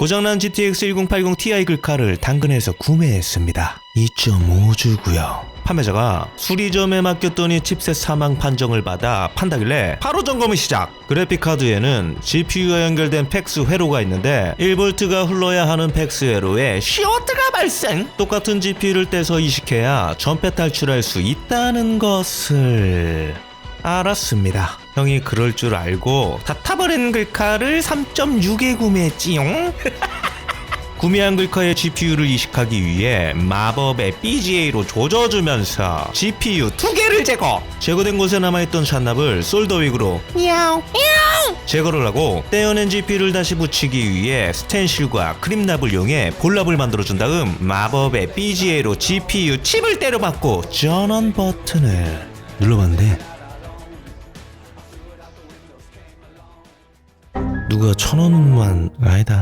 고장난 GTX 1080 Ti 글카를 당근에서 구매했습니다. 2.5주고요. 판매자가 수리점에 맡겼더니 칩셋 사망 판정을 받아 판다길래 바로 점검을 시작. 그래픽 카드에는 GPU와 연결된 팩스 회로가 있는데 1V가 흘러야 하는 팩스 회로에 시어트가 발생. 똑같은 GPU를 떼서 이식해야 전패 탈출할 수 있다는 것을 알았습니다. 형이 그럴 줄 알고 다 타버린 글카를 3.6에 구매했지용. 구매한 글카의 GPU를 이식하기 위해 마법의 BGA로 조져주면서 GPU 두 개를 제거. 제거된 곳에 남아있던 샷납을 솔더윅으로 제거를 하고 떼어낸 GPU를 다시 붙이기 위해 스텐실과 크림납을 이용해 볼랍을 만들어준 다음 마법의 BGA로 GPU 칩을 때려박고 전원 버튼을 눌러봤는데 누가 천 원만 아니다